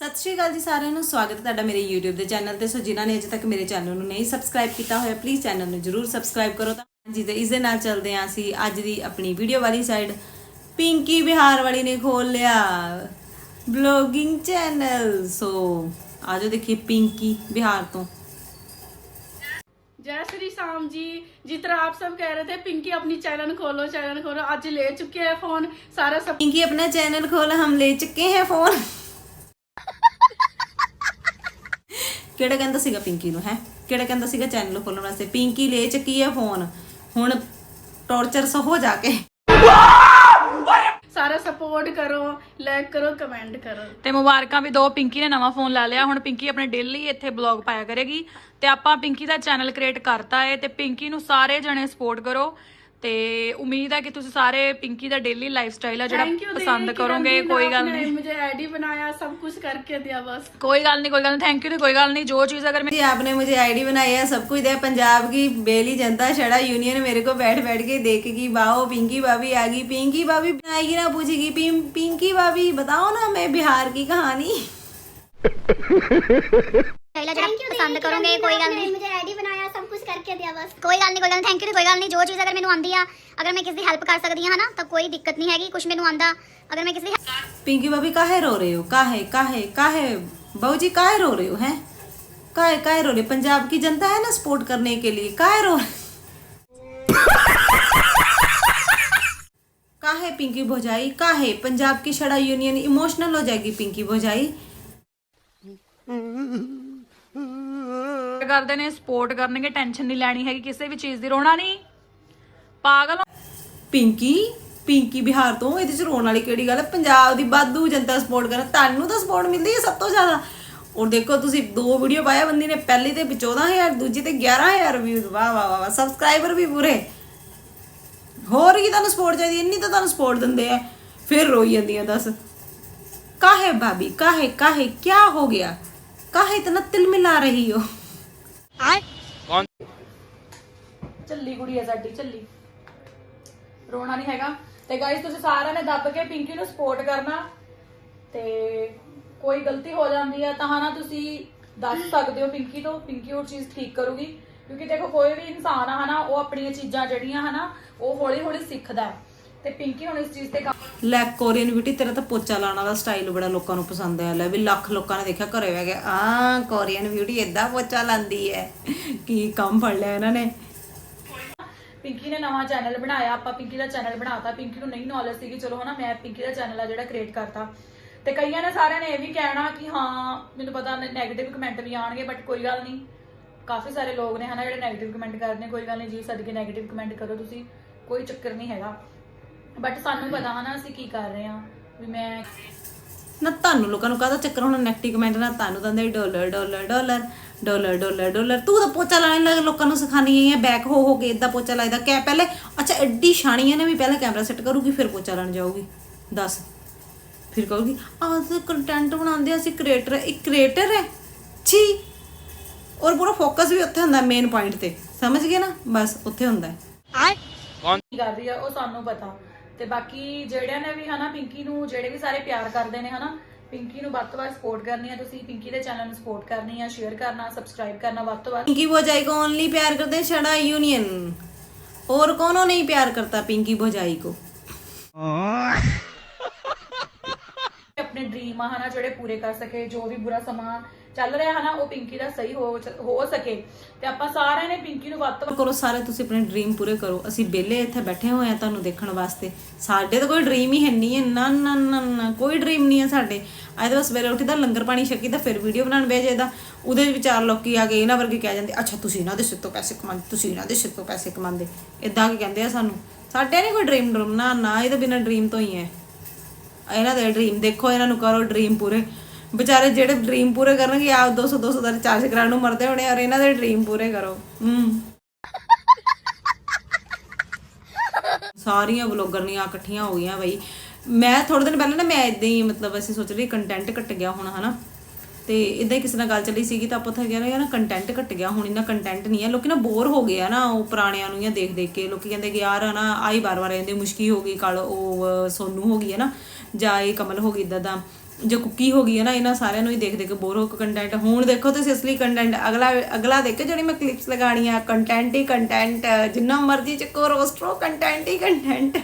ਸਤਿ ਸ਼੍ਰੀ ਅਕਾਲ ਜੀ ਸਾਰਿਆਂ ਨੂੰ ਸਵਾਗਤ ਹੈ ਤੁਹਾਡਾ ਮੇਰੇ YouTube ਦੇ ਚੈਨਲ ਤੇ ਸੋ ਜਿਨ੍ਹਾਂ ਨੇ ਅਜੇ ਤੱਕ ਮੇਰੇ ਚੈਨਲ ਨੂੰ ਨਹੀਂ ਸਬਸਕ੍ਰਾਈਬ ਕੀਤਾ ਹੋਇਆ ਪਲੀਜ਼ ਚੈਨਲ ਨੂੰ ਜਰੂਰ ਸਬਸਕ੍ਰਾਈਬ ਕਰੋ ਤਾਂ ਜੀ ਤੇ ਇਸ ਦੇ ਨਾਲ ਚੱਲਦੇ ਹਾਂ ਅਸੀਂ ਅੱਜ ਦੀ ਆਪਣੀ ਵੀਡੀਓ ਵਾਲੀ ਸਾਈਡ ਪਿੰਕੀ ਬਿਹਾਰ ਵਾਲੀ ਨੇ ਖੋਲ ਲਿਆ ਬਲੌਗਿੰਗ ਚੈਨਲ ਸੋ ਆਜੋ ਦੇਖੀਏ ਪਿੰਕੀ ਬਿਹਾਰ ਤੋਂ जय श्री श्याम जी जिस तरह आप सब कह रहे थे पिंकी अपनी चैनल खोलो चैनल खोलो आज ले चुके हैं फोन सारा सब पिंकी अपना चैनल खोला हम ले चुके हैं फोन ਕਿਹੜਾ ਕਹਿੰਦਾ ਸੀਗਾ ਪਿੰਕੀ ਨੂੰ ਹੈ? ਕਿਹੜਾ ਕਹਿੰਦਾ ਸੀਗਾ ਚੈਨਲ ਖੋਲਣ ਵਾਸਤੇ? ਪਿੰਕੀ ਲੈ ਚੱਕੀ ਹੈ ਫੋਨ ਹੁਣ ਟੌਰਚਰ ਸੋ ਹੋ ਜਾ ਕੇ। ਸਾਰਾ ਸਪੋਰਟ ਕਰੋ ਲਾਈਕ ਕਰੋ ਕਮੈਂਟ ਕਰੋ। ਤੇ ਮੁਬਾਰਕਾਂ ਵੀ ਦੋ ਪਿੰਕੀ ਨੇ ਨਵਾਂ ਫੋਨ ਲਾ ਲਿਆ। ਹੁਣ ਪਿੰਕੀ ਆਪਣੇ ਡੇਲੀ ਇੱਥੇ ਬਲੌਗ ਪਾਇਆ ਕਰੇਗੀ। ਤੇ ਆਪਾਂ ਪਿੰਕੀ ਦਾ ਚੈਨਲ ਕ੍ਰੀਏਟ ਕਰਤਾ ਏ ਤੇ ਪਿੰਕੀ ਨੂੰ ਸਾਰੇ ਜਣੇ ਸਪੋਰਟ ਕਰੋ। ਤੇ ਉਮੀਦ ਹੈ ਕਿ ਤੁਸੀਂ ਸਾਰੇ ਪਿੰਕੀ ਦਾ ਡੇਲੀ ਲਾਈਫ ਸਟਾਈਲ ਆ ਜਿਹੜਾ थैंक यू ਪਸੰਦ ਕਰੋਗੇ ਕੋਈ ਗੱਲ ਨਹੀਂ मुझे आईडी बनाया सब कुछ करके दिया बस ਕੋਈ ਗੱਲ ਨਹੀਂ ਕੋਈ ਗੱਲ ਨਹੀਂ ਥੈਂਕ ਯੂ ਤੇ ਕੋਈ ਗੱਲ ਨਹੀਂ ਜੋ ਚੀਜ਼ ਅਗਰ जी आपने मुझे आईडी बनाई है सब कुछ दिया पंजाब की बेली जनता छड़ा यूनियन मेरे को बैठ बैठ के देखेगी वाओ पिंकी भाभी आ गई पिंकी भाभी आएगी ना पूछेगी पिं, पिंकी भाभी बताओ ना मैं बिहार की कहानी ਪਹਿਲਾਂ ਜਿਹੜਾ ਪਸੰਦ ਕਰੋਗੇ ਕੋਈ ਗੱਲ ਨਹੀਂ मुझे आईडी बनाया सब कुछ करके दिया बस ਕੋਈ ਗੱਲ ਨਹੀਂ ਕੋਈ ਗੱਲ ਨਹੀਂ ਥੈਂਕ ਯੂ ਕੋਈ ਗੱਲ ਨਹੀਂ ਜੋ ਚੀਜ਼ ਅਗਰ ਮੈਨੂੰ ਆਂਦੀ ਆ ਅਗਰ ਮੈਂ ਕਿਸੇ ਦੀ ਹੈਲਪ ਕਰ ਸਕਦੀ ਹਾਂ ਹਨਾ ਤਾਂ ਕੋਈ ਦਿੱਕਤ ਨਹੀਂ ਹੈਗੀ ਕੁਝ ਮੈਨੂੰ ਆਂਦਾ ਅਗਰ ਮੈਂ ਕਿਸੇ ਦੀ पिंकी भाभी काहे रो रहे हो काहे काहे काहे बहू जी काहे रो रहे हो हैं काहे काहे रो रहे हो? पंजाब की जनता है ना सपोर्ट करने के लिए काहे रो काहे पिंकी भोजाई काहे पंजाब की छड़ा यूनियन इमोशनल हो जाएगी पिंकी भोजाई ਕਰਦੇ ਨੇ ਸਪੋਰਟ ਕਰਨਗੇ ਟੈਨਸ਼ਨ ਨਹੀਂ ਲੈਣੀ ਹੈਗੀ ਕਿਸੇ ਵੀ ਚੀਜ਼ ਦੀ, ਰੋਣਾ ਨਹੀਂ। ਪਾਗਲ ਪਿੰਕੀ ਪਿੰਕੀ ਬਿਹਾਰ ਤੋਂ, ਇਹਦੇ ਚ ਰੋਣ ਵਾਲੀ ਕਿਹੜੀ ਗੱਲ ਹੈ? ਪੰਜਾਬ ਦੀ ਬਾਦੂ ਜਨਤਾ ਸਪੋਰਟ ਕਰ ਤੁਹਾਨੂੰ ਤਾਂ ਸਪੋਰਟ ਮਿਲਦੀ ਹੈ ਸਭ ਤੋਂ ਜ਼ਿਆਦਾ। ਔਰ ਦੇਖੋ, ਤੁਸੀਂ ਦੋ ਵੀਡੀਓ ਪਾਇਆ, ਬੰਦੀ ਨੇ ਪਹਿਲੀ ਤੇ 14000 ਦੂਜੀ ਤੇ 11000 ਵਿਊਜ਼ ਵਾਹ ਵਾਹ ਵਾਹ ਸਬਸਕ੍ਰਾਈਬਰ ਵੀ ਪੂਰੇ। ਹੋਰ ਕੀ ਤੁਹਾਨੂੰ ਸਪੋਰਟ ਚਾਹੀਦੀ ਇੰਨੀ ਤਾਂ ਤੁਹਾਨੂੰ ਸਪੋਰਟ ਦਿੰਦੇ ਆ। ਫਿਰ ਰੋਈ ਜਾਂਦੀ ਜਾਂਦੀਆਂ, ਦੱਸ। ਕਾਹੇ ਭਾਬੀ ਕਾਹੇ ਕਾਹੇ ਕੀ ਹੋ ਗਿਆ? ਕਾਹੇ ਇਤਨਾ ਤਿਲ ਮਿਲਾ ਰਹੀ ਹੋ? ਚੱਲੀ ਕੁੜੀ ਆ ਸਾਡੀ ਚੱਲੀ ਰੋਣਾ ਨਹੀਂ ਹੈਗਾ। ਤੇ ਗਾਇਸ ਤੁਸੀਂ ਸਾਰਿਆਂ ਨੇ ਦੱਬ ਕੇ ਪਿੰਕੀ ਨੂੰ ਸਪੋਰਟ ਕਰਨਾ। ਤੇ ਕੋਈ ਗਲਤੀ ਹੋ ਜਾਂਦੀ ਹੈ ਤਾਂ ਹਨਾ ਤੁਸੀਂ ਦੱਸ ਸਕਦੇ ਹੋ ਪਿੰਕੀ ਤੋਂ। ਪਿੰਕੀ ਉਹ ਚੀਜ਼ ਠੀਕ ਕਰੂਗੀ। ਕਿਉਂਕਿ ਦੇਖੋ ਕੋਈ ਵੀ ਇਨਸਾਨ ਆ ਹਨਾ ਉਹ ਆਪਣੀਆਂ ਚੀਜ਼ਾਂ ਜਿਹੜੀਆਂ ਹਨਾ ਉਹ ਹੌਲੀ ਹੌਲੀ ਸਿੱਖਦਾ ਹੈ। ਤੇ ਪਿੰਕੀ ਹੁਣ ਇਸ ਚੀਜ਼ ਤੇ ਕੰਮ ਲੈ ਕੋਰੀਅਨ ਬਿਊਟੀ ਤੇਰਾ ਤਾਂ ਪੋਚਾ ਲਾਣ ਵਾਲਾ ਸਟਾਈਲ ਬੜਾ ਲੋਕਾਂ ਨੂੰ ਪਸੰਦ ਆਇਆ। ਲੈ ਵੀ ਲੱਖ ਲੋਕਾਂ ਨੇ ਦੇਖਿਆ ਘਰੇ ਬਹਿ ਕੇ ਆ ਕੋਰੀਅਨ ਬਿਊਟੀ ਇਦਾਂ ਪੋਚਾ ਲਾਂਦੀ ਹੈ ਕੀ ਕੰਮ ਫੜ ਲਿਆ ਇਹਨਾਂ ਨੇ। ਪਿੰਕੀ ਨੇ ਨਵਾਂ ਚੈਨਲ ਬਣਾਇਆ ਆਪਾਂ ਪਿੰਕੀ ਦਾ ਚੈਨਲ ਬਣਾਤਾ। ਪਿੰਕੀ ਨੂੰ ਨਹੀਂ ਨੌਲੇਜ ਸੀਗੀ ਚਲੋ ਹਨਾ ਮੈਂ ਪਿੰਕੀ ਦਾ ਚੈਨਲ ਆ ਜਿਹੜਾ ਕ੍ਰੀਏਟ ਕਰਤਾ। ਤੇ ਕਈਆਂ ਨੇ ਸਾਰਿਆਂ ਨੇ ਇਹ ਵੀ ਕਹਿਣਾ ਕਿ ਹਾਂ ਮੈਨੂੰ ਪਤਾ ਨੈਗੇਟਿਵ ਕਮੈਂਟ ਵੀ ਆਣਗੇ ਬਟ ਕੋਈ ਗੱਲ ਨਹੀਂ। ਕਾਫੀ ਸਾਰੇ ਲੋਕ ਨੇ ਹਨਾ ਜਿਹੜੇ ਨੈਗੇਟਿਵ ਕਮੈਂਟ ਕਰਦੇ ਨੇ ਕੋਈ ਗੱਲ ਨਹੀਂ ਜੀ ਸਦਕੇ ਨੈਗੇਟਿਵ ਕਮੈਂਟ ਕਰੋ ਤੁਸੀਂ। ਕੋਈ ਚੱਕਰ ਨਹੀਂ ਹੈਗਾ। ਬਟ ਸਾਨੂੰ ਪਤਾ ਹਨਾ ਅਸੀਂ ਕੀ ਕਰ ਰਹੇ ਹਾਂ? ਵੀ ਮੈਂ ਨਾ ਤੁਹਾਨੂੰ ਲੋਕਾਂ ਨੂੰ ਕਾਹਦਾ ਚੱਕਰ ਹੁਣ ਨੈਗੇਟਿਵ ਕਮੈਂਟ ਨਾ ਤੁਹਾਨੂੰ ਦੰਦੇ dollar dollar dollar dollar dollar dollar. ਤੂੰ ਤਾਂ ਪੋਚਾ ਲਾਣ ਲੱਗ ਲੋਕਾਂ ਨੂੰ ਸਿਖਾਣੀ ਹੈ ਬੈਕ ਹੋ ਹੋ ਕੇ ਇਦਾਂ ਪੋਚਾ ਲਾਈਦਾ ਕਿ ਪਹਿਲੇ ਅੱਛਾ ਐਡੀ ਸ਼ਾਣੀਆਂ ਨੇ ਵੀ ਪਹਿਲੇ ਕੈਮਰਾ ਸੈੱਟ ਕਰੂਗੀ ਫਿਰ ਪੋਚਾ ਲਾਣ ਜਾਊਗੀ। ਦੱਸ। ਫਿਰ ਕਹੂਗੀ ਆਹ ਕੰਟੈਂਟ ਬਣਾਉਂਦੇ ਆ, ਅਸੀਂ ਕ੍ਰੀਏਟਰ ਇੱਕ ਕ੍ਰੀਏਟਰ ਹੈ? ਛੀ। ਔਰ ਪੂਰਾ ਫੋਕਸ ਵੀ ਉੱਥੇ ਹੁੰਦਾ ਮੇਨ ਪੁਆਇੰਟ ਤੇ। ਸਮਝ ਗਏ ਨਾ? ਬਸ ਉੱਥੇ ਹੁੰਦਾ ਹੈ। ਕੀ ਕਰ ਰਹੀ ਆ ਉਹ ਸਾਨੂੰ ਪਤਾ। ਤੇ ਬਾਕੀ ਜਿਹੜਿਆਂ ਨੇ ਵੀ ਹਨਾ ਪਿੰਕੀ ਨੂੰ ਜਿਹੜੇ ਵੀ ਸਾਰੇ ਪਿਆਰ ਕਰਦੇ ਨੇ ਹਨਾ ਪਿੰਕੀ ਨੂੰ ਵੱਧ ਤੋਂ ਵੱਧ ਸਪੋਰਟ ਕਰਨੀ ਆ ਤੁਸੀਂ ਪਿੰਕੀ ਦੇ ਚੈਨਲ ਨੂੰ ਸਪੋਰਟ ਕਰਨੀ ਆ ਸ਼ੇਅਰ ਕਰਨਾ ਸਬਸਕ੍ਰਾਈਬ ਕਰਨਾ ਵੱਧ ਤੋਂ ਵੱਧ पिंकी भोजाई को ओनली प्यार करते हैं छड़ा यूनियन और कौनों नहीं प्यार करता पिंकी भोजाई को ਆਪਣੇ ਡ੍ਰੀਮ ਆ ਹਨਾ, ਜਿਹੜੇ ਪੂਰੇ ਕਰ ਸਕੇ, ਜੋ ਵੀ ਬੁਰਾ ਸਮਾਂ ਚੱਲ ਰਿਹਾ ਹਨਾ, ਉਹ ਪਿੰਕੀ ਦਾ ਸਹੀ ਹੋ ਹੋ ਸਕੇ। ਤੇ ਆਪਾਂ ਸਾਰਿਆਂ ਨੇ ਪਿੰਕੀ ਨੂੰ ਵੱਧ ਤੋਂ ਕਰੋ ਸਾਰੇ ਤੁਸੀਂ ਆਪਣੇ ਡ੍ਰੀਮ ਪੂਰੇ ਕਰੋ। ਅਸੀਂ ਵਿਹਲੇ ਇੱਥੇ ਬੈਠੇ ਹੋਏ ਆ ਤੁਹਾਨੂੰ ਦੇਖਣ ਵਾਸਤੇ। ਸਾਡੇ ਤਾਂ ਕੋਈ ਡ੍ਰੀਮ ਹੀ ਹੈ ਨਹੀਂ ਹੈ। ਨਾ ਨਾ ਨਾ ਨਾ, ਕੋਈ ਡ੍ਰੀਮ ਨਹੀਂ ਹੈ ਸਾਡੇ। ਅੱਜ ਤਾਂ ਸਵੇਰੇ ਉੱਠੀਦਾ ਲੰਗਰ ਪਾਣੀ ਛਕੀ ਤਾਂ ਫਿਰ ਵੀਡੀਓ ਬਣਾਉਣ ਬਹਿ ਜਾਈਦਾ। ਉਹਦੇ ਵਿੱਚ ਚਾਰ ਲੋਕੀ ਆ ਗਏ ਇਹਨਾਂ ਵਰਗੇ ਕਹਿ ਜਾਂਦੇ, ਅੱਛਾ, ਤੁਸੀਂ ਇਹਨਾਂ ਦੇ ਸਿਰ ਤੋਂ ਪੈਸੇ ਕਮਾਉਂਦੇ, ਤੁਸੀਂ ਇਹਨਾਂ ਦੇ ਸਿਰ ਤੋਂ ਪੈਸੇ ਕਮਾਉਂਦੇ। ਇਦਾਂ ਕੀ ਕਹਿੰਦੇ ਆ ਸਾਨੂੰ। ਸਾਡੇ ਨਹੀਂ ਕੋਈ ਡ੍ਰੀਮ ਡਰੂਮ। ਨਾ ਨਾ, ਇਹ ਤਾਂ ਬਿਨਾਂ ਡ੍ਰੀਮ ਤੋਂ ਹੀ ਹੈ। ਇਹਨਾਂ ਦੇ ਡ੍ਰੀਮ ਦੇਖੋ ਇਹਨਾਂ ਨੂੰ ਕਰੋ ਡ੍ਰੀਮ ਪੂਰੇ। ਵਿਚਾਰੇ ਜਿਹੜੇ ਡ੍ਰੀਮ ਪੂਰੇ ਕਰਨਗੇ, ਆਪ 200 200 ਦਾ ਰਿਚਾਰਜ ਕਰਾਉਣ ਨੂੰ ਮਰਦੇ ਹੋਣੇ ਔਰ ਇਹਨਾਂ ਦੇ ਡ੍ਰੀਮ ਪੂਰੇ ਕਰੋ। ਹੂੰ। ਸਾਰੀਆਂ ਵਲੋਗਰਨੀਆਂ ਇਕੱਠੀਆਂ ਹੋ ਗਈਆਂ ਬਈ। ਮੈਂ ਥੋੜੇ ਦਿਨ ਪਹਿਲਾਂ ਨਾ ਮੈਂ ਇਦਾਂ ਹੀ ਮਤਲਬ ਅਸੀਂ ਸੋਚ ਰਹੀ ਕੰਟੈਂਟ ਕੱਟ ਗਿਆ ਹੁਣ, ਹਨਾ? ਤੇ ਇਦਾਂ ਹੀ ਕਿਸੇ ਨਾਲ ਗੱਲ ਚੱਲੀ ਸੀਗੀ ਤਾਂ ਆਪਾਂ ਉੱਥੇ ਕਹਿੰਦੇ ਯਾਰ ਕੰਟੈਂਟ ਘਟ ਗਿਆ ਹੁਣ ਇਹਨਾਂ ਕੰਟੈਂਟ ਨਹੀਂ ਹੈ। ਲੋਕੀ ਨਾ ਬੋਰ ਹੋ ਗਏ ਆ ਨਾ ਉਹ ਪੁਰਾਣਿਆਂ ਨੂੰ ਜਾਂ ਦੇਖ ਦੇਖ ਕੇ। ਲੋਕੀ ਕਹਿੰਦੇ ਕਿ ਯਾਰ ਨਾ ਆਈ ਬਾਰ-ਬਾਰ ਆਉਂਦੇ ਮੁਸ਼ਕੀ ਹੋ ਗਈ ਕੱਲ ਉਹ ਅਹ, ਸੋਨੂ ਹੋ ਗਈ ਹੈ ਨਾ ਜਾਂ ਇਹ ਕਮਲ ਹੋ ਗਈ ਇਦਾਂ ਦਾ ਜੇ ਕੁੱਕੀ ਹੋ ਗਈ ਹੈ ਨਾ ਇਹਨਾਂ ਸਾਰਿਆਂ ਨੂੰ ਹੀ ਦੇਖ ਦੇਖ ਕੇ ਬੋਰ ਹੋ ਕੇ ਕੰਟੈਂਟ ਹੁਣ ਦੇਖੋ ਤੁਸੀਂ ਅਸਲੀ ਕੰਟੈਂਟ ਅਗਲਾ ਅਗਲਾ ਦੇਖੋ ਜਿਹੜੀ ਮੈਂ ਕਲਿੱਪਸ ਲਗਾਣੀਆਂ ਕੰਟੈਂਟ ਹੀ ਕੰਟੈਂਟ ਜਿੰਨਾ ਮਰਜ਼ੀ ਚੱਕੋ ਰੋਸਟਰੋ ਕੰਟੈਂਟ ਹੀ ਕੰਟੈਂਟ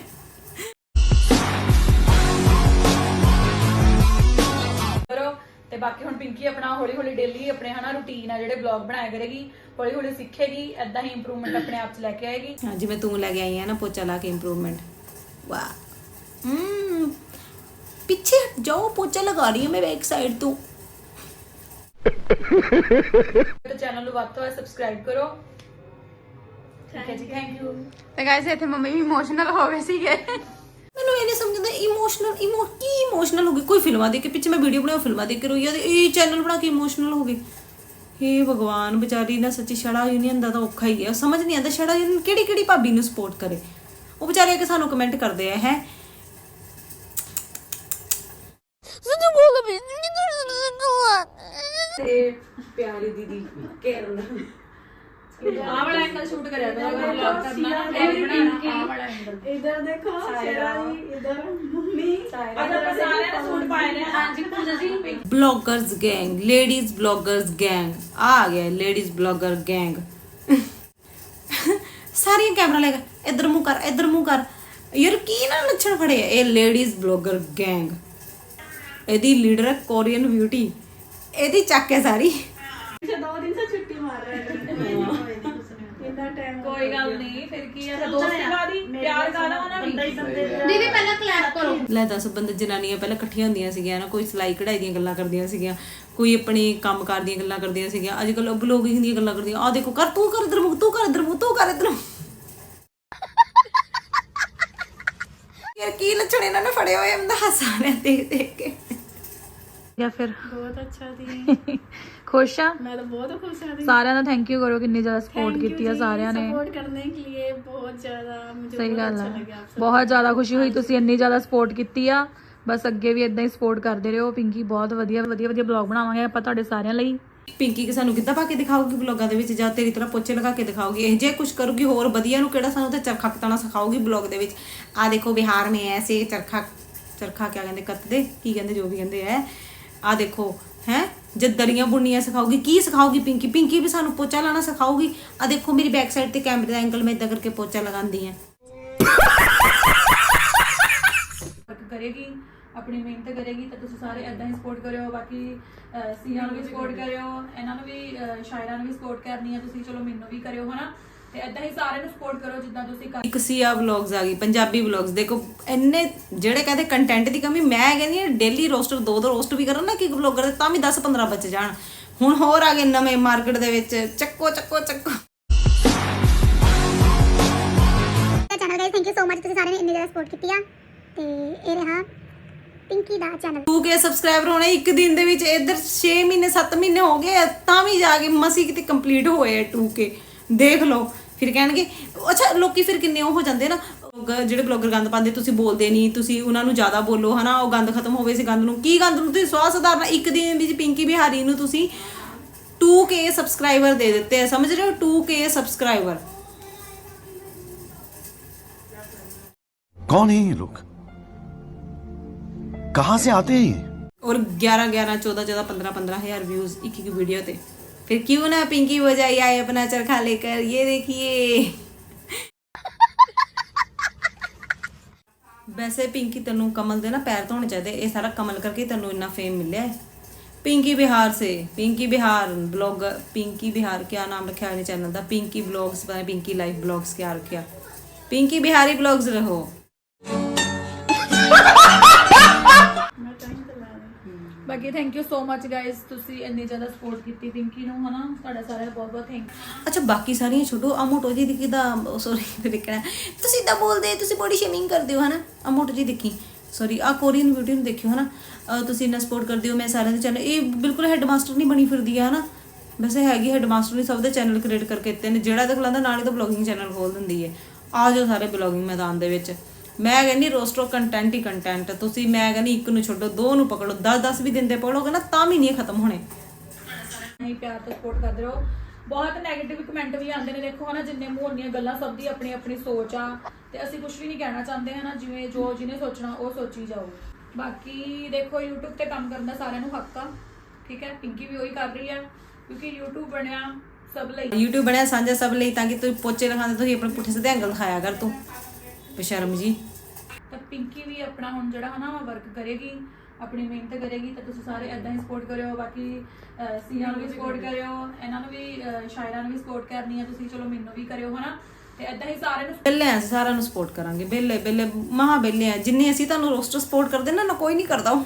ਤੇ ਬਾਕੀ ਹੁਣ ਪਿੰਕੀ ਆਪਣਾ ਹੌਲੀ ਹੌਲੀ ਡੇਲੀ ਆਪਣੇ ਹਨਾ ਰੂਟੀਨ ਆ ਜਿਹੜੇ ਵਲੌਗ ਬਣਾਇਆ ਕਰੇਗੀ ਹੌਲੀ ਹੌਲੀ ਸਿੱਖੇਗੀ ਐਦਾਂ ਹੀ ਇੰਪਰੂਵਮੈਂਟ ਆਪਣੇ ਆਪ 'ਚ ਲੈ ਕੇ ਆਏਗੀ। ਹਾਂ ਜਿਵੇਂ ਤੂੰ ਲੈ ਕੇ ਆਈ ਹੈ ਨਾ ਪੋਚਾ ਲਾ ਕੇ ਇੰਪਰੂਵਮੈਂਟ ਵਾਹ। ਹਮ ਪਿੱਛੇ ਜਾਓ ਪੋਚਾ ਲਗਾ ਰਹੀ ਹਾਂ ਮੈਂ ਬੈਕ ਸਾਈਡ ਤੋਂ। ਤੇ ਚੈਨਲ ਨੂੰ ਵੱਧ ਤੋਂ ਵੱਧ ਸਬਸਕ੍ਰਾਈਬ ਕਰੋ। ਠੀਕ ਹੈ ਜੀ ਥੈਂਕ ਯੂ ਤੇ ਗਾਇਸ ਇੱਥੇ ਮੰਮੀ ਵੀ ਇਮੋਸ਼ਨਲ ਹੋ ਗਏ ਸੀਗੇ। ਸਮਝਦਾ ਇਮੋਸ਼ਨਲ ਇਮੋ ਕੀ ਇਮੋਸ਼ਨਲ ਹੋ ਗਈ? ਕੋਈ ਫਿਲਮਾਂ ਦੇਖ ਕੇ ਪਿੱਛੇ ਮੈਂ ਵੀਡੀਓ ਬਣਾਇਆ ਫਿਲਮਾਂ ਦੇਖ ਕੇ ਰੋਈ ਆ ਤੇ ਇਹ ਚੈਨਲ ਬਣਾ ਕੇ ਇਮੋਸ਼ਨਲ ਹੋ ਗਈ ਹੇ ਭਗਵਾਨ ਵਿਚਾਰੀ ਨਾ ਸੱਚੀ ਛੜਾ ਯੂਨੀਅਨ ਦਾ ਤਾਂ ਔਖਾ ਹੀ ਹੈ ਸਮਝ ਨਹੀਂ ਆਉਂਦਾ ਛੜਾ ਯੂਨੀਅਨ ਕਿਹੜੀ ਕਿਹੜੀ ਭਾਬੀ ਨੂੰ ਸਪੋਰਟ ਕਰੇ। ਉਹ ਵਿਚਾਰੇ ਆ ਕੇ ਸਾਨੂੰ ਕਮੈਂਟ ਕਰਦੇ ਆ ਹੈ। ਤੇ ਪਿਆਰੀ ਦੀਦੀ ਕੇਰਨ ਆਹ ਵਾਲਾ ਐਂਗਲ ਸ਼ੂਟ ਕਰਿਆ ਕਰੋ ਅਗਰ ਵਲੌਗ ਕਰਨਾ ਇਹ ਵੀ ਬਣਾਉਣਾ ਆਹ ਵਾਲਾ ਐਂਗਲ ਇਧਰ ਦੇਖੋ ਸ਼ੇਰਾ ਜੀ ਇਧਰ ਮੰਮੀ ਅੱਜ ਆਪਾਂ ਸਾਰਿਆਂ ਨੇ ਸੂਟ ਪਾਏ ਨੇ। ਹਾਂਜੀ Pooja ji. Bloggers gang ladies bloggers gang ਆ ਗਿਆ ਲੇਡੀਜ਼ ਬਲੌਗਰ ਗੈਂਗ ਸਾਰੀਆਂ ਕੈਮਰਾ ਲੈ ਕੇ ਇੱਧਰ ਮੂੰਹ ਕਰ ਇੱਧਰ ਮੂੰਹ ਕਰ। ਯਾਰ ਕੀ ਨਾ ਲੱਛਣ ਫੜੇ ਆ? ਇਹ ਲੇਡੀਜ਼ ਬਲੌਗਰ ਗੈਂਗ ਇਹਦੀ ਲੀਡਰ ਹੈ ਕੋਰੀਅਨ ਬਿਊਟੀ ਇਹਦੀ ਚੱਕ ਹੈ ਸਾਰੀ। ਦੋ ਦਿਨ ਸੇ ਛੁੱਟੀ ਮਾਰ ਰਹੇ ਟਾਈਮ ਕੋਈ ਗੱਲ ਨਹੀਂ ਫਿਰ ਕੀ ਹੈ ਦੋਸਤੀ ਕਾਦੀ ਪਿਆਰ ਕਾਦਾ ਉਹਨਾਂ ਵੀ ਦੀਦੀ ਪਹਿਲਾਂ ਕਲੈਪ ਕਰੋ। ਲੈ ਦੱਸ ਬੰਦੇ ਜਨਾਨੀਆਂ ਪਹਿਲਾਂ ਇਕੱਠੀਆਂ ਹੁੰਦੀਆਂ ਸੀਗੀਆਂ ਨਾ ਕੋਈ ਸਿਲਾਈ ਕਢਾਈ ਦੀਆਂ ਗੱਲਾਂ ਕਰਦੀਆਂ ਸੀਗੀਆਂ ਕੋਈ ਆਪਣੀ ਕੰਮਕਾਰ ਦੀਆਂ ਗੱਲਾਂ ਕਰਦੀਆਂ ਸੀਗੀਆਂ ਅੱਜ ਕੱਲ ਬਲੌਗਿੰਗ ਦੀਆਂ ਗੱਲਾਂ ਕਰਦੀਆਂ ਆ ਦੇਖੋ ਕਰ ਤੂੰ ਕਰ ਇਧਰ ਮੂੰਹ ਤੂੰ ਕਰ ਇਧਰ ਮੂੰਹ ਤੂੰ ਕਰ ਇਧਰ ਯਾਰ ਕੀ ਲੱਛਣ ਇਹਨਾਂ ਨੇ ਫੜੇ ਹੋਏ ਹੁੰਦਾ ਹੱਸਾ ਰਿਹਾ ਦੇਖ ਦੇਖ ਕੇ। ਜਾਂ ਫਿਰ ਬਹੁਤ ਅੱਛਾ ਦੀ ਖੁਸ਼ ਆ? ਮੈਂ ਤਾਂ ਬਹੁਤ ਖੁਸ਼ ਹਾਂ ਸਾਰਿਆਂ ਦਾ ਥੈਂਕ ਯੂ ਕਰੋ ਕਿੰਨੀ ਜ਼ਿਆਦਾ ਸਪੋਰਟ ਕੀਤੀ ਆ ਸਾਰਿਆਂ ਨੇ। ਸਪੋਰਟ ਕਰਨੇ ਕੇ ਲਈ ਬਹੁਤ ਜ਼ਿਆਦਾ ਮੈਨੂੰ ਸਹੀ ਗੱਲ ਆ। ਬਹੁਤ ਜ਼ਿਆਦਾ ਖੁਸ਼ੀ ਹੋਈ ਤੁਸੀਂ ਇੰਨੀ ਜ਼ਿਆਦਾ ਸਪੋਰਟ ਕੀਤੀ ਆ। ਬਸ ਅੱਗੇ ਵੀ ਇਦਾਂ ਹੀ ਸਪੋਰਟ ਕਰਦੇ ਰਹੋ। ਪਿੰਕੀ ਬਹੁਤ ਵਧੀਆ ਵਧੀਆ ਵਧੀਆ ਬਲੌਗ ਬਣਾਵਾਂਗੇ ਆਪਾਂ ਤੁਹਾਡੇ ਸਾਰਿਆਂ ਲਈ। ਪਿੰਕੀ ਸਾਨੂੰ ਕਿੱਦਾਂ ਪਾ ਕੇ ਦਿਖਾਊਗੀ ਬਲੌਗਾਂ ਦੇ ਵਿੱਚ? ਜਾਂ ਤੇਰੀ ਤਰ੍ਹਾਂ ਪੋਚੇ ਲਗਾ ਕੇ ਦਿਖਾਊਗੀ? ਇਹ ਜੇ ਕੁਝ ਕਰੂਗੀ ਹੋਰ ਵਧੀਆ ਨੂੰ ਕਿਹੜਾ ਸਾਨੂੰ ਤੇ ਚਰਖਾ ਕਟਾਣਾ ਸਿਖਾਊਗੀ ਬਲੌਗ ਦੇ ਵਿੱਚ? ਆ ਦੇਖੋ ਬਿਹਾਰ ਮੇ ਐਸੇ ਚਰਖਾ ਚਰਖਾ ਕਿਆ ਕਹਿੰਦੇ ਕੱਤਦੇ? ਕੀ ਕਹਿੰਦੇ ਜੋ ਵੀ ਕਹਿੰਦੇ ਐ। ਆ ਦੇਖੋ ਹੈ ਜਦ ਦਰੀਆਂ ਬੁਣਨੀਆਂ ਸਿਖਾਊਗੀ ਕੀ ਸਿਖਾਊਗੀ ਪਿੰਕੀ? ਪਿੰਕੀ ਵੀ ਸਾਨੂੰ ਪੋਚਾ ਲਾਣਾ ਸਿਖਾਊਗੀ। ਆ ਦੇਖੋ ਮੇਰੀ ਬੈਕ ਸਾਈਡ ਤੇ ਕੈਮਰੇ ਦਾ ਐਂਗਲ ਮੈਂ ਇਦਾਂ ਕਰਕੇ ਪੋਚਾ ਲਗਾਉਂਦੀ ਆ ਕਰੇਗੀ ਆਪਣੀ ਮਿਹਨਤ ਕਰੇਗੀ ਤਾਂ ਤੁਸੀਂ ਸਾਰੇ ਐਦਾਂ ਹੀ ਸਪੋਰਟ ਕਰਿਓ। ਬਾਕੀ ਅਹ, ਸੀਆਂ ਨੂੰ ਵੀ ਸਪੋਰਟ ਕਰਿਓ ਇਹਨਾਂ ਨੂੰ ਵੀ ਸ਼ਾਇਰਾਂ ਨੂੰ ਵੀ ਸਪੋਰਟ ਕਰਨੀ ਹੈ ਤੁਸੀਂ। ਚਲੋ ਮੈਨੂੰ ਵੀ ਕਰਿਓ ਹਨਾ? ਤੇ ਐਦਾਂ ਹੀ ਸਾਰਿਆਂ ਨੂੰ ਸਪੋਰਟ ਕਰੋ ਜਿੱਦਾਂ ਤੁਸੀਂ ਕਰ ਇੱਕ ਸੀਆ ਵਲੌਗਸ ਆ ਗਈ ਪੰਜਾਬੀ ਵਲੌਗਸ ਦੇਖੋ ਇੰਨੇ ਜਿਹੜੇ ਕਹਿੰਦੇ ਕੰਟੈਂਟ ਦੀ ਕਮੀ ਮੈਂ ਕਹਿੰਦੀ ਹਾਂ ਡੇਲੀ ਰੋਸਟਰ ਦੋ ਦੋ ਰੋਸਟ ਵੀ ਕਰਨ ਨਾ ਕਿ ਵਲੌਗਰ ਦੇ ਤਾਂ ਵੀ 10 15 ਬਚ ਜਾਣ। ਹੁਣ ਹੋਰ ਆ ਗਏ ਨਵੇਂ ਮਾਰਕੀਟ ਦੇ ਵਿੱਚ ਚੱਕੋ ਚੱਕੋ ਚੱਕੋ। Channel guys thank you so much ਤੁਸੀਂ ਸਾਰਿਆਂ ਨੇ ਇੰਨੀ ਜ਼ਿਆਦਾ ਸਪੋਰਟ ਕੀਤੀ ਆ। ਤੇ ਇਹ ਰਿਹਾ ਪਿੰਕੀ ਦਾ ਚੈਨਲ 2k ਸਬਸਕ੍ਰਾਈਬਰ ਹੋਣੇ? ਇੱਕ ਦਿਨ ਦੇ ਵਿੱਚ ਇੱਧਰ 6 ਮਹੀਨੇ 7 ਮਹੀਨੇ ਹੋ ਗਏ ਤਾਂ ਵੀ ਜਾ ਕੇ ਮਸੀ ਕਿਤੇ ਕੰਪਲੀਟ ਹੋਏ ਆ 2k ਦੇਖ ਲਓ। ਫਿਰ ਕਹਿਣਗੇ ਅੱਛਾ ਲੋਕੀ ਫਿਰ ਕਿੰਨੇ ਉਹ ਹੋ ਜਾਂਦੇ ਨਾ ਜਿਹੜੇ ਬਲੌਗਰ ਗੰਦ ਪਾਉਂਦੇ ਤੁਸੀਂ ਬੋਲਦੇ ਨਹੀਂ ਤੁਸੀਂ ਉਹਨਾਂ ਨੂੰ ਜ਼ਿਆਦਾ ਬੋਲੋ ਹਨਾ ਉਹ ਗੰਦ ਖਤਮ ਹੋਵੇ ਸੀ ਗੰਦ ਨੂੰ। ਕੀ ਗੰਦ ਨੂੰ? ਤੁਸੀਂ ਸਵਾਹ ਸਧਾਰਨ ਇੱਕ ਦਿਨ ਵਿੱਚ ਪਿੰਕੀ ਬਿਹਾਰੀ ਨੂੰ ਤੁਸੀਂ 2k ਸਬਸਕ੍ਰਾਈਬਰ ਦੇ ਦਿੱਤੇ ਆ ਸਮਝ ਰਹੇ ਹੋ? 2k ਸਬਸਕ੍ਰਾਈਬਰ ਕੌਣ ਹੈ ਇਹ ਲੋਕ? ਕਹਾਂ ਸੇ ਆਤੇ ਹੈ ਔਰ 11 11 14 14 15 15000 ਵਿਊਜ਼ ਇੱਕ ਇੱਕ ਵੀਡੀਓ ਤੇ। फिर क्यों ना पिंकी बजाई आए अपना चरखा लेकर ये देखिए ਵੈਸੇ ਪਿੰਕੀ ਤੈਨੂੰ ਕਮਲ ਦੇ ਨਾ ਪੈਰ ਧੋਣੇ ਚਾਹੀਦੇ ਇਹ ਸਾਰਾ ਕਮਲ ਕਰਕੇ ਹੀ ਤੈਨੂੰ ਇੰਨਾ ਫੇਮ ਮਿਲਿਆ ਹੈ पिंकी बिहार से पिंकी बिहार ब्लॉगर पिंकी बिहार क्या नाम रखा है चैनल का पिंकी ब्लॉग्स पता नहीं पिंकी लाइफ ब्लॉग्स क्या रखा पिंकी बिहारी ब्लॉग्स रहो ਬਾਕੀ thank you so much guys ਤੁਸੀਂ ਇੰਨੀ ਜ਼ਿਆਦਾ ਸਪੋਰਟ ਕੀਤੀ ਪਿੰਕੀ ਨੂੰ, ਹਨਾ? ਤੁਹਾਡਾ ਸਾਰਿਆਂ ਦਾ ਬਹੁਤ ਬਹੁਤ ਥੈਂਕ ਅੱਛਾ, ਬਾਕੀ ਸਾਰੀਆਂ ਛੱਡੋ। ਆ ਮੋਟੋ ਜੀ ਦੀ ਕਿਦਾ ਸੌਰੀ ਦੇਖਣਾ ਤੁਸੀਂ ਤਾਂ ਬੋਲਦੇ, ਤੁਸੀਂ ਬੋਡੀ ਸ਼ੇਮਿੰਗ ਕਰਦੇ ਹੋ, ਹਨਾ? ਆ ਮੋਟੋ ਜੀ ਦੇਖੀ। ਸੌਰੀ ਆ ਕੋਰੀਅਨ ਬਿਊਟੀ ਨੂੰ ਦੇਖਿਓ, ਹਨਾ? ਤੁਸੀਂ ਇੰਨਾ ਸਪੋਰਟ ਕਰਦੇ ਹੋ, ਮੈਂ ਸਾਰਿਆਂ ਦੇ ਚੈਨਲ ਇਹ ਬਿਲਕੁਲ ਹੈਡਮਾਸਟਰ ਨਹੀਂ ਬਣੀ ਫਿਰਦੀ ਹੈ ਹਨਾ? ਵੈਸੇ ਹੈਗੀ ਹੈਡਮਾਸਟਰ ਨਹੀਂ ਸਭ ਦੇ ਚੈਨਲ ਕ੍ਰੀਏਟ ਕਰਕੇ ਦਿੱਤੇ ਨੇ, ਜਿਹੜਾ ਦੇਖ ਲੈਂਦਾ ਨਾਲ ਹੀ ਤਾਂ ਬਲੌਗਿੰਗ ਚੈਨਲ ਖੋਲ ਦਿੰਦੀ ਹੈ। ਆ ਜਾਓ ਸਾਰੇ ਬਲੌਗਿੰਗ ਮੈਦਾਨ ਦੇ ਵਿੱਚ। ਮੈਂ ਕਹਿੰਦੀ ਰੋਸਟਰ ਕੰਟੈਂਟ ਹੀ ਕੰਟੈਂਟ ਤੁਸੀਂ ਮੈਂ ਕਹਿੰਦੀ ਇੱਕ ਨੂੰ ਛੱਡੋ ਦੋ ਨੂੰ ਪਕੜੋ 10 10 ਵੀ ਦਿਨ ਦੇ ਪਕੜੋਗੇ ਨਾ ਤਾਂ ਵੀ ਨਹੀਂ ਖਤਮ ਹੋਣੇ। ਨਹੀਂ ਪਿਆਰ ਤੋਂ ਸਪੋਰਟ ਕਰਦੇ ਰਹੋ। ਬਹੁਤ 네ਗੇਟਿਵ ਕਮੈਂਟ ਵੀ ਆਉਂਦੇ ਨੇ ਦੇਖੋ ਹਨਾ ਜਿੰਨੇ ਮੂੰਹ ਦੀਆਂ ਗੱਲਾਂ ਸਭ ਦੀ ਆਪਣੀ ਆਪਣੀ ਸੋਚ ਆ। ਤੇ ਅਸੀਂ ਕੁਝ ਵੀ ਨਹੀਂ ਕਹਿਣਾ ਚਾਹੁੰਦੇ ਹਨਾ ਜਿਵੇਂ ਜੋ ਜਿਹਨੇ ਸੋਚਣਾ ਉਹ ਸੋਚੀ ਜਾਓ। ਬਾਕੀ ਦੇਖੋ YouTube ਤੇ ਕੰਮ ਕਰਨ ਦਾ ਸਾਰਿਆਂ ਨੂੰ ਹੱਕ ਆ ਠੀਕ ਹੈ? ਪਿੰਕੀ ਵੀ ਉਹੀ ਕਰ ਰਹੀ ਆ ਕਿਉਂਕਿ YouTube ਬਣਿਆ ਸਭ ਲਈ। YouTube ਬਣਿਆ ਸਾਂਝਾ ਸਭ ਲਈ ਤਾਂ ਕਿ ਤੁਸੀਂ ਪੋਚੇ ਲਗਾਉਂਦੇ ਤੁਸੀਂ ਆਪਣੇ ਪੁੱਠੇ ਸਿੱਧੇ ਅੰਗਲ ਦਿਖਾਇਆ ਕਰ ਤੂੰ। ਬਸ਼ਰਮ ਜੀ। ਤਾਂ ਪਿੰਕੀ ਵੀ ਆਪਣਾ ਹੁਣ ਜਿਹੜਾ ਹਨਾ ਵਰਕ ਕਰੇਗੀ ਆਪਣੀ ਮਿਹਨਤ ਕਰੇਗੀ ਤਾਂ ਤੁਸੀਂ ਸਾਰੇ ਐਦਾਂ ਹੀ ਸਪੋਰਟ ਕਰਿਓ ਬਾਕੀ ਸੀਆ ਨੂੰ ਵੀ ਸਪੋਰਟ ਕਰਿਓ ਇਹਨਾਂ ਨੂੰ ਵੀ ਸ਼ਾਇਰਾ ਨੂੰ ਵੀ ਸਪੋਰਟ ਕਰਨੀ ਹੈ ਤੁਸੀਂ ਚਲੋ ਮੈਨੂੰ ਵੀ ਕਰਿਓ ਹਨਾ ਤੇ ਐਦਾਂ ਹੀ ਸਾਰਿਆਂ ਨੂੰ ਬੇਲੇ ਆ ਸਾਰਿਆਂ ਨੂੰ ਸਪੋਰਟ ਕਰਾਂਗੇ ਬੇਲੇ ਬੇਲੇ ਮਹਾ ਬੇਲੇ ਆ ਜਿੰਨੇ ਅਸੀਂ ਤੁਹਾਨੂੰ ਰੋਸਟਰ ਸਪੋਰਟ ਕਰਦੇ ਨਾ ਨਾ ਕੋਈ ਨਹੀਂ ਕਰਦਾ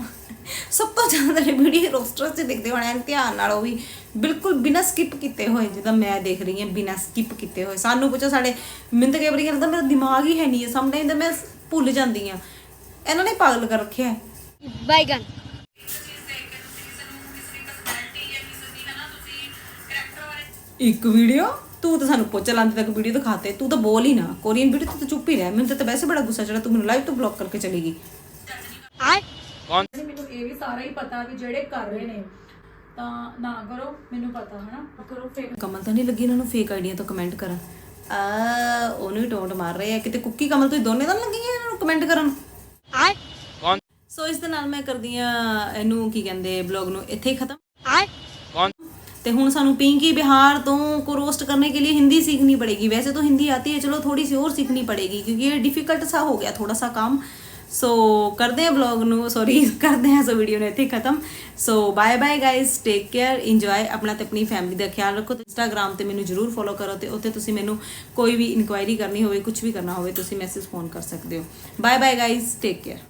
ਸਭ ਤੋਂ ਜ਼ਿਆਦਾ ਵੀਡੀਓ ਰੋਸਟਰ 'ਚ ਦਿਖਦੇ ਹੋਣੇ ਧਿਆਨ ਨਾਲ ਉਹ ਵੀ ਬਿਲਕੁਲ ਬਿਨਾਂ ਸਕਿਪ ਕੀਤੇ ਹੋਏ ਜਿੱਦਾਂ ਮੈਂ ਦੇਖ ਰਹੀ ਹਾਂ ਬਿਨਾਂ ਸਕਿਪ ਕੀਤੇ ਹੋਏ। ਸਾਨੂੰ ਪੁੱਛੋ ਸਾਡੇ ਮਿੰਦ ਕੇ ਵਾਰੀ ਕਰਦਾ ਮੇਰਾ ਦਿਮਾਗ ਹੀ ਹੈ ਨਹੀਂ ਹੈ। ਸਮਟਾਈਮ ਤਾਂ ਮੈਂ ਭੁੱਲ ਜਾਂਦੀ ਆ ਇਹਨਾਂ ਨੇ ਪਾਗਲ ਕਰ ਰੱਖਿਆ ਹੈ। ਬਾਈਗਨ ਇੱਕ ਵੀਡੀਓ ਤੂੰ ਤਾਂ ਸਾਨੂੰ ਪੁੱਛ ਲਾਂਦੀ ਤੱਕ ਵੀਡੀਓ ਦਿਖਾਤੇ। ਤੂੰ ਤਾਂ ਬੋਲ ਹੀ ਨਾ। ਕੋਰੀਅਨ ਵੀਡੀਓ ਤੂੰ ਤਾਂ ਚੁੱਪ ਹੀ ਰਹਿ। ਮੈਨੂੰ ਤਾਂ ਵੈਸੇ ਬੜਾ ਗੁੱਸਾ ਚੜਾ ਤੂੰ ਮੈਨੂੰ ਲਾਈਵ ਤੋਂ ਬਲੌਕ ਕਰਕੇ ਚਲੀ ਗਈ। ਮੈਨੂੰ ਇਹ ਵੀ ਸਾਰਾ ਹੀ ਪਤਾ ਵੀ ਜਿਹੜੇ ਕਰ ਰਹੇ ਨੇ। ਤਾਂ ਨਾ ਕਰੋ ਮੈਨੂੰ ਪਤਾ ਹਨਾ ਕਰੋ ਫੇਰ ਕਮਲ ਤਾਂ ਨਹੀਂ ਲੱਗੀ ਇਹਨਾਂ ਨੂੰ ਫੇਕ ਆਈਡੀਆਂ ਤੋਂ ਕਮੈਂਟ ਕਰਨ ਆ ਉਹਨੂੰ ਹੀ ਟੋਂਟ ਮਾਰ ਰਹੇ ਆ ਕਿਤੇ ਕੁੱਕੀ ਕਮਲ ਤੁਸੀਂ ਦੋਨੇ ਤਾਂ ਨੀ ਲੱਗੀਆਂ ਇਹਨਾਂ ਨੂੰ ਕਮੈਂਟ ਕਰਨ ਸੋ ਇਸ ਦੇ ਨਾਲ ਮੈਂ ਕਰਦੀ ਆ ਇਹਨੂੰ ਕੀ ਕਹਿੰਦੇ ਬਲੌਗ ਨੂੰ ਇੱਥੇ ਹੀ ਖਤਮ ਤੇ ਹੁਣ ਸਾਨੂੰ पिंकी बिहार तो को रोस्ट करने के लिए हिंदी सीखनी पड़ेगी वैसे तो हिंदी आती है चलो थोड़ी सी और सीखनी पड़ेगी क्योंकि ये डिफिकल्ट सा हो गया थोड़ा सा काम ਸੋ ਕਰਦੇ ਆ ਵਲੌਗ ਨੂੰ ਸੌਰੀ ਕਰਦੇ ਆ ਸੋ ਵੀਡੀਓ ਨੇ ਇੱਥੇ ਖਤਮ. So bye bye guys take care enjoy ਆਪਣਾ ਤੇ ਆਪਣੀ ਫੈਮਿਲੀ ਦਾ ਖਿਆਲ ਰੱਖੋ ਤੇ ਇੰਸਟਾਗ੍ਰਾਮ ਤੇ ਮੈਨੂੰ ਜਰੂਰ ਫੋਲੋ ਕਰੋ ਤੇ ਉੱਥੇ ਤੁਸੀਂ ਮੈਨੂੰ ਕੋਈ ਵੀ ਇਨਕੁਆਇਰੀ ਕਰਨੀ ਹੋਵੇ ਕੁਝ ਵੀ ਕਰਨਾ ਹੋਵੇ, ਤੁਸੀਂ ਮੈਸੇਜ ਫੋਨ ਕਰ ਸਕਦੇ ਹੋ. Bye bye guys take care